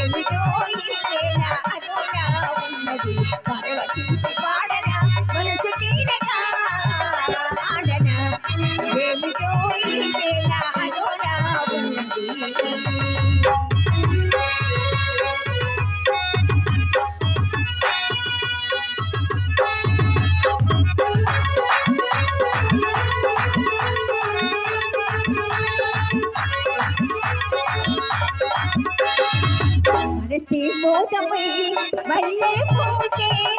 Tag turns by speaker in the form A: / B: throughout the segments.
A: ఏమిటో ఈ వేళ మనసి మోతమై మల్లెలు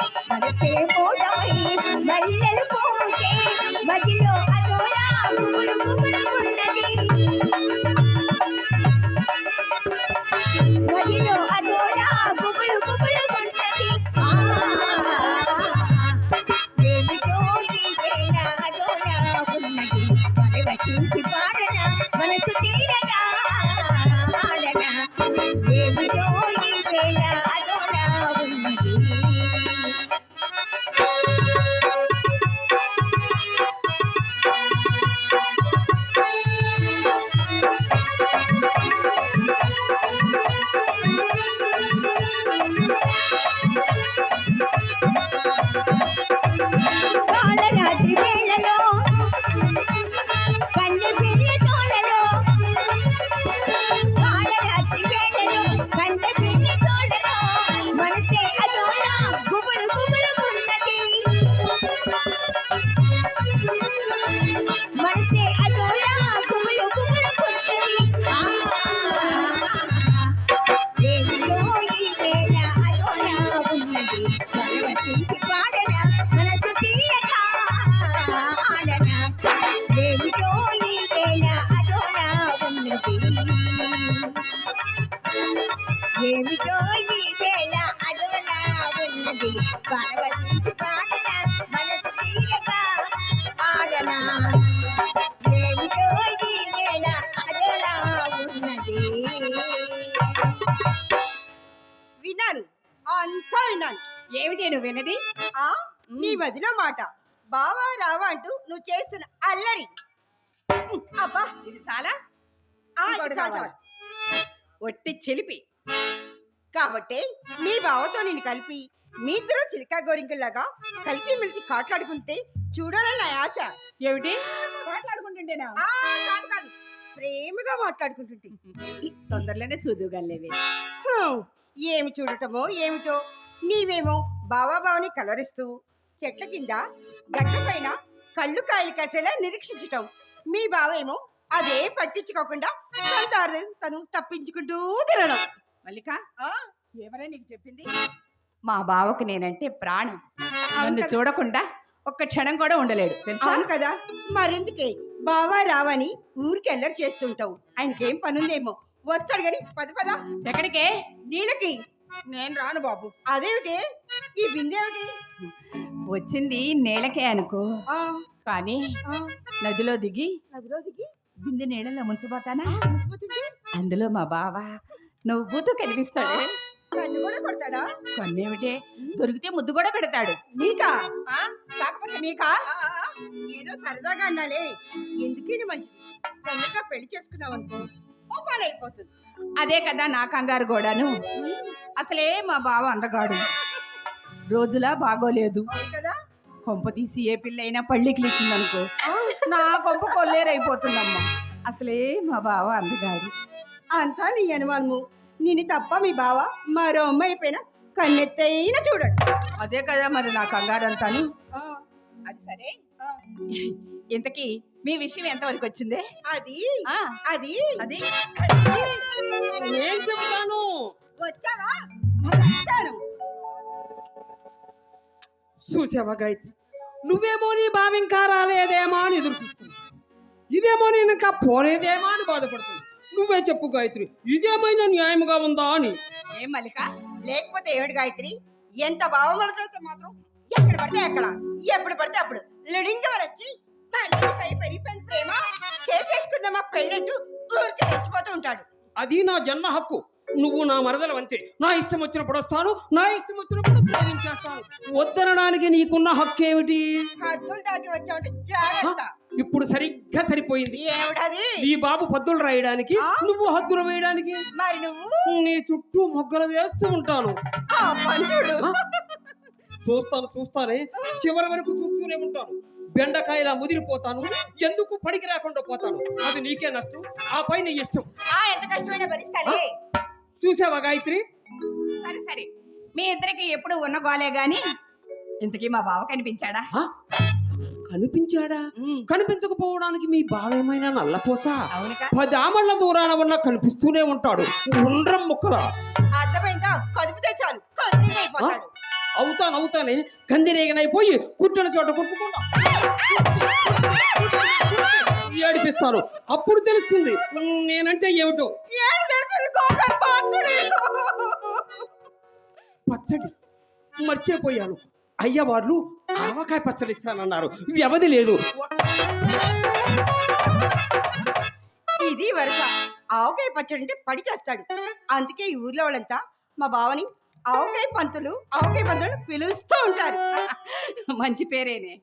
B: మాట. బావా రావా అంటూ నువ్వు చేస్తున్న అల్లరి. అబ్బా
C: ఇది చాలా?
B: ఆ,
C: ఇంకోటి
B: ఇది చాలు,
C: కావాలి.
B: చాలు.
C: ఒట్టి చిలిపి.
B: కాబట్టి మీ బావతో నేను కలిపి మీ ఇద్దరు చిలికా గోరింకల్లాగా కలిసి మెలిసి కాట్లాడుకుంటే చూడాలని నా ఆశ.
C: ఏమిటి? మాట్లాడుకుంటుంటేనా?
B: ఆ, కాదు కాదు. ప్రేమగా మాట్లాడుకుంటుంటే.
C: తొందరలోనే చూదుగలేవి
B: హ్మ్, ఏమి చూడటమో ఏమిటో నీవేమో బావా బావని కలరిస్తూ చెట్ల కింద గట్ల పైన కళ్ళు కాయలు కాసేలా నిరీక్షించటం. మీ బావేమో అదే పట్టించుకోకుండా తన తప్పించుకుంటూ తినడం.
C: మల్లిక ఎవరే నీకు చెప్పింది? మా బావకు నేనంటే ప్రాణం. నన్ను. చూడకుండా ఒక్క క్షణం కూడా ఉండలేడు. తెలుసా?
B: అవును కదా. మరెందుకే? బావా రావని ఊరికి ఎల్లరి చేస్తుంటావు. ఆయనకేం పనుందేమో. వస్తాడు గాని పద పద.
C: ఎక్కడికే?
B: నీళ్ళకి.
C: నేను రాను బాబు.
B: అదేమిటి? ఈ బిందేమిటి
C: వచ్చింది నేలకే అనుకో. కానీ నదిలో దిగి
B: నదిలో దిగి
C: బిందె నీళ్ళలో ముంచిపోతానా?
B: ముచ్చిపోతుంటే
C: అందులో మా బావ నవ్వుతూ కనిపిస్తాడు.
B: కన్ను కూడా కొడతాడా?
C: కొన్నేమిటే? దొరికితే ముద్దు కూడా పెడతాడు.
B: నీకా?
C: కాకపోతే నీకా?
B: ఏదో సరదాగా అన్నాలే. ఎందుకని మంచిది? తొందరగా పెళ్ళి చేసుకున్నావు అనుకో ఓ పని అయిపోతుంది.
C: అదే కదా నా కంగారు కూడాను అసలే మా బావ అందగాడు. రోజులా బాగోలేదు.
B: కదా?
C: కొంప తీసి ఏ పిల్లైనా పళ్ళికి ఇచ్చిందనుకో నా కొంప కొల్లేరైపోతుందమ్మా. అసలే మా బావ అందగాడు.
B: అంతా నీ అనుమానము. నేను తప్ప మీ బావ మరో అమ్మాయి పైన కన్నెత్తైన చూడడు.
C: అదే కదా మరి నా కంగారు అంతాను అది సరే. ఇంతకీ మీ విషయం ఎంతవరకు వచ్చిందే?
B: అది. అది.
C: అది.
D: నేను చెప్తాను?
B: వచ్చావా? వచ్చాను.
D: చూసావా గాయత్రి? నువ్వేమో నీ బావి ఇంకా రాలేదేమో అని ఎదురు చూస్తున్నావు. ఇదేమో నేను ఇంకా పోలేదేమో అని బాధపడుతుంది నువ్వే చెప్పు గాయత్రి ఇదేమైనా న్యాయంగా ఉందా అని?
C: ఏం మల్లిక?
B: లేకపోతే ఏమిటి గాయత్రి? ఎంత బావమడతాతో మాత్రం ఎక్కడ పడితే అక్కడ ఎప్పుడు పడితే అప్పుడు లిడింగవర్ వచ్చి ప్రేమ చేసేసుకుందామా పెళ్ళంటూ ఊరికి రెచ్చిపోతూ ఉంటాడు.
D: అది నా జన్మ హక్కు. నువ్వు నా మరదలు అంతే నా ఇష్టం వచ్చినప్పుడు వస్తాను నా ఇష్టం వచ్చినప్పుడు ప్రేమించేస్తాను వద్దనడానికి నీకున్న హక్కు ఏమిటి
B: హద్దులు దాటి వచ్చామంటే జాగ్రత్త.
D: ఇప్పుడు సరిగ్గా సరిపోయింది.
B: ఏమిటది?
D: ఈ బాబు పద్దులు రాయడానికి? నువ్వు హద్దులు వేయడానికి.
B: మరి నువ్వు?
D: నీ చుట్టూ మొగ్గలు వేస్తూ ఉంటాను? చూస్తాను చూస్తానే. చివరి వరకు చూస్తూనే ఉంటాను. బెండకాయలా ముదిరిపోతాను. ఎందుకు పడికి రాకుండా పోతాను? అది నీకే నష్టం. ఆ పై నీ ఇష్టం.
B: ఎంత కష్టమైనా భరిస్తాలే
D: చూసావా గాయత్రి?
C: సరే సరే. మీ ఇద్దరికి ఎప్పుడు ఉన్న గోలే గాని ఇంతకీ మా బావ కనిపించాడా?
D: కనిపించాడా? కనిపించకపోవడానికి మీ బావేమైనా నల్లపోసా?
C: అవునుగా.
D: పది ఆమళ్ళ దూరాన ఉన్న కనిపిస్తూనే ఉంటాడు. ఉండ్రం ముక్కల.
B: అర్థమైందా? కదిపితే చాలు.
D: అవుతాను అవుతానే. కందిరేగనైపోయి కుట్టిన చోట కుట్టుకుంటా. ఏడిపిస్తాను. అప్పుడు తెలుస్తుంది. నేనంటే ఏమిటో. పచ్చడి. మర్చిపోయాను. అయ్య వాళ్ళు ఆవకాయ పచ్చడి ఇస్తానన్నారు. వ్యవధి లేదు.
B: ఇది వరుస. ఆవకాయ పచ్చడి అంటే పడి చేస్తాడు. అందుకే ఈ ఊర్లో వాళ్ళంతా మా బావని ఆవకాయ పంతులు ఆవకాయ పంతులు పిలుస్తూ ఉంటారు.
C: మంచి పేరేనే.